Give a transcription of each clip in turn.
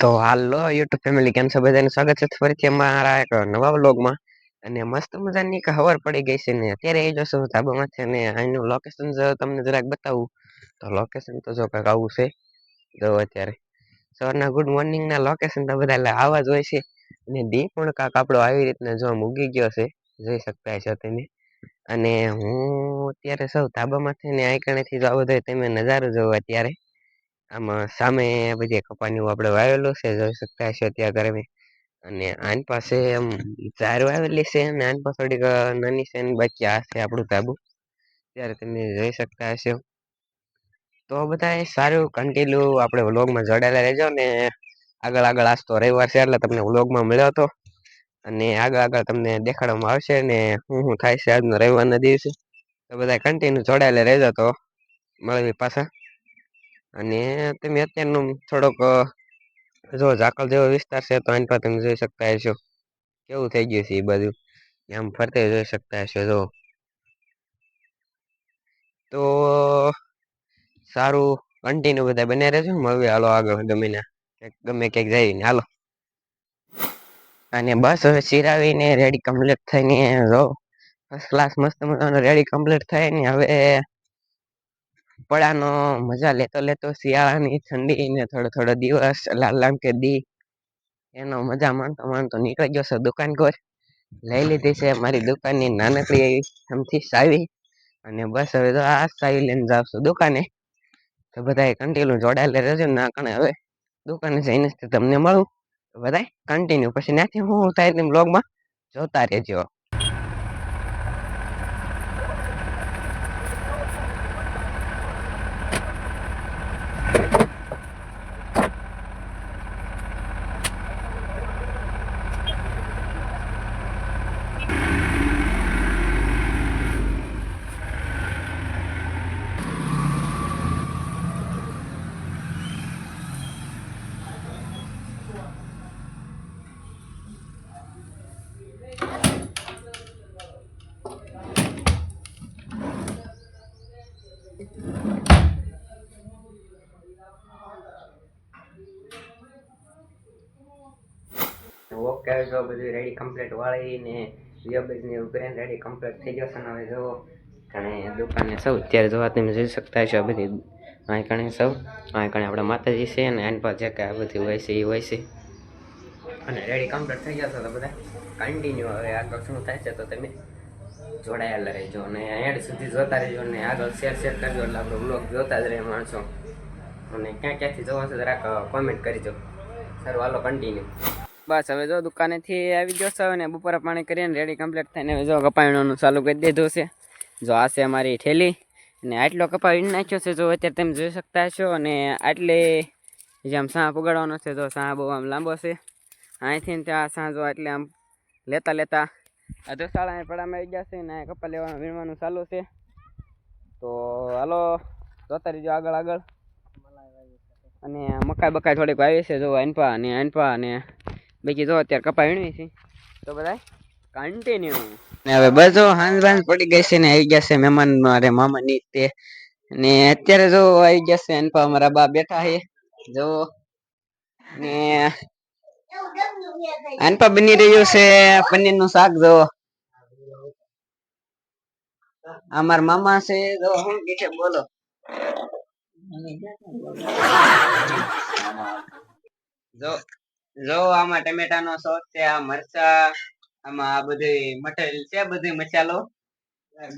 તો હાલો, YouTube family, કેમ છો? બધાને સ્વાગત છે ફરીથી અમારા એક નવા વ્લોગમાં. અને મસ્ત મજાની એક ખબર પડી ગઈ છે ને, અત્યારે એ જોશો ધાબામાં છે ને અહીંનું લોકેશન તમને જરાક બતાવું. તો લોકેશન તો જો કંઈક આવું છે, જો અત્યારે. સવારના ગુડ મોર્નિંગના લોકેશન તો બધા એટલે આવા જ હોય છે. અને દી પણ કાંક આપણો આવી રીતના જો મૂકી ગયો છે, જોઈ શકતા છો તમે. અને હું અત્યારે સૌ ધાબામાંથી ને આઈકણેથી જો આ બધો તમે નજારો જોવો અત્યારે. આમાં સામે બધી કપાની આપણે વાવેલું છે, જોઈ શકતા હશો ત્યાં ગરમી. અને આની પાસે એમ ઝાર વાવેલી છે અને આની પાસે થોડીક નાની છે ને બાકી આ છે આપણું ધાબુ. ત્યારે તમે જોઈ શકતા હશો. તો બધા સારું કન્ટિન્યુ આપણે વ્લોગમાં જોડાયેલા રહેજો ને આગળ આગળ આજ તો રવિવાર છે એટલે તમને વ્લોગમાં મળ્યો હતો. અને આગળ આગળ તમને દેખાડવામાં આવશે ને હું શું થાય છે આજનો રવિવારના દિવસે. તો બધા કન્ટિન્યુ જોડાયેલા રહેજો તો. મળવી પાછા. અને તમે અત્યારનું થોડોક જો ઝાકળ જેવો વિસ્તાર છે, તો આની પર તમે જોઈ શકતા હશો. કેવું થઈ ગયું છે એ બાજુ આમ ફરતે જોઈ શકતા હશો, જો. તો, સારું કન્ટિન્યુ બધા બન્યા રહેજો. હવે હાલો આગળ ગમે ને ગમે ક્યાંક જઈને, હાલો. અને બસ હવે સિરાવીને રેડી કમ્પ્લીટ થઈને, જો. ફર્સ્ટ ક્લાસ મસ્ત મજાનો રેડી કમ્પ્લીટ થાય ને હવે પડાનો મજા લેતો લેતો શિયાળાની ઠંડી ને થોડો થોડો દિવસ, લાલ લામ કે દી, એનો મજા માણતો માણતો નીકળી ગયો છે દુકાન કોઈ લઈ લીધી છે મારી દુકાનની નાનકડી એવી સમથી સાવી અને બસ હવે તો આ સાવી લઈને જાવ દુકાને. તો બધાએ કન્ટિન્યુ જોડાયેલા રહેજો ના કણે હવે દુકાને જઈને તમને મળું. બધાય કન્ટિન્યુ પછી ત્યાંથી હું થાય તેમ બ્લોગમાં જોતા રહેજો. ઓકે જો બધું રેડી કમ્પ્લીટ વાળીને વિયોબેજની ઉપરેન રેડી કમ્પ્લીટ થઈ ને હવે જો કણે દુકાને સૌ, અત્યારે જોવા તમે જોઈ શકતા છો બધી અહીં કણે સૌ. અહીં કણે આપણા માતાજી છે અને એની પર જે કે બધી હોય છે, એ હોય છે. અને રેડી કમ્પ્લીટ થઈ જશે તો બધા કન્ટિન્યુ હવે આગળ શું થાય છે તો તમે જોડાયેલા રહેજો અને એન્ડ સુધી જોતા રહેજો અને આગળ શેર શેર કરજો એટલે આપણો બ્લોગ જોતા જ રહે માણસો. અને ક્યાં ક્યાંથી જોવા છે જરાક કોમેન્ટ કરીજો સારું, હાલો કન્ટિન્યુ બસ, હવે જો દુકાનેથી આવી ગયો છે અને બપોરે પાણી કરીને રેડી કમ્પ્લીટ થઈને હવે જો કપાવીણોનું ચાલુ કરી દીધું છે. જો આ છે અમારી ઠેલી અને આટલો કપાવી નાખ્યો છે, જો અત્યારે તમે જોઈ શકતા હશો અને આટલે આમ સાહ પગાડવાનો છે તો સાહ બહુ આમ લાંબો છે. અહીંથી ત્યાં સાંજો એટલે આમ લેતા લેતા અધો શાળા પડામાં આવી ગયા છે ને કપા લેવાનું વીણવાનું ચાલુ છે. તો હાલો જોતા રહીજો આગળ આગળ. અને મકાઈ બકાઈ થોડીક આવી છે, જો અનપા અને અનપા અને બીજી જો અત્યારે કપા વીણવી છે. તો બધા કન્ટિન્યુ ને હવે બધો હાંજ બાંજ પડી ગઈ છે ને આવી ગયા છે મહેમાન મારે મામા ની તે. ને અત્યારે જો આવી ગયા છે અનપા અમારા બા બેઠા છે. જો, ને અનપા બની રહ્યું છે પનીરનું શાક, જો. અમાર મામા છે, જો શું કે છે, બોલો. જો જો આમાં ટમેટા નો સોસ છે આ મરચા આમાં આ બધી મટેરિયલ છે બધી મસાલો.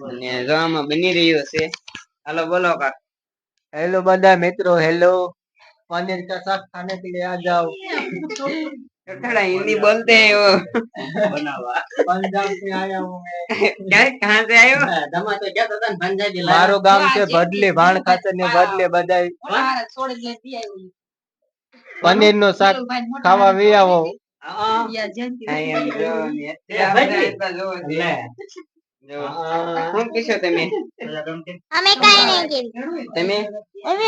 અને જો આમાં બની રહ્યો છે. હાલો બોલો કા હેલો બધા મિત્રો હેલો. પનીર કા સાથ ખાને કે આ જાઓ. થોડા હિન્દી બોલતે હો બનાવા પંજાબ સે આયા હું. ક્યાં કહાં સે આયો ધમા તો ગયા હતા પંજાબ જિલ્લા મારું ગામ છે ભડલે ભાણ ખાતર ને ભડલે બધાય. છોડી દે દી આવ્યું પનીરનું શાક ખાવા વી આવો. શું કીશો તમે? અમે કાઈ નહીં કેવી તમે? અમે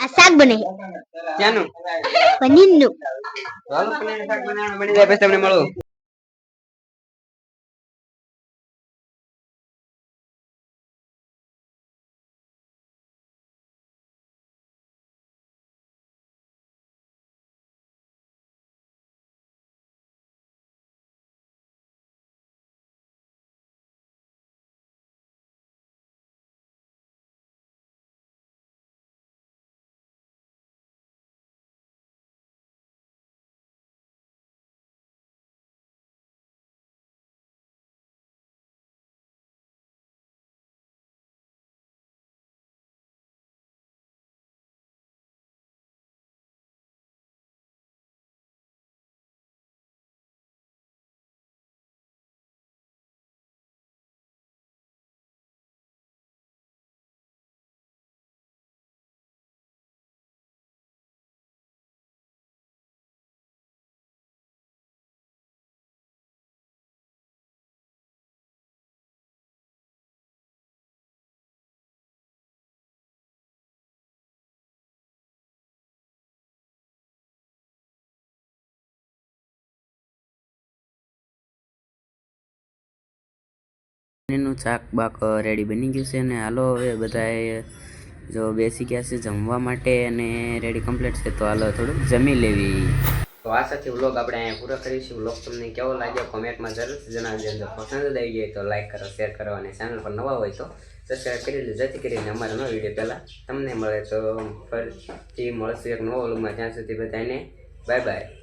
આ શાક બને ક્યાંનું? પનીરનું પનીર શાક બનાવવાનું બની જાય પછી તમને મળું. એનું શાક બાક રેડી બની ગયું છે અને હાલો હવે બધાએ, જો બેસી ગયા છે જમવા માટે અને રેડી કમ્પ્લીટ છે, તો હાલો થોડુંક જમી લેવી. તો આ સાથે વ્લોગ આપણે અહીંયા પૂરો કરીશું. વ્લોગ તમને કેવો લાગ્યો કોમેન્ટમાં જરૂરથી જણાવજો. જો પસંદ આવી જાય તો લાઈક કરો શેર કરો અને ચેનલ પર નવા હોય તો સબસ્ક્રાઈબ કરી લો જેથી કરીને અમારો નવો વીડિયો પહેલાં તમને મળે. તો ફરીથી મળશું એક નવો વ્લોગમાં ત્યાં સુધી બધાને બાય બાય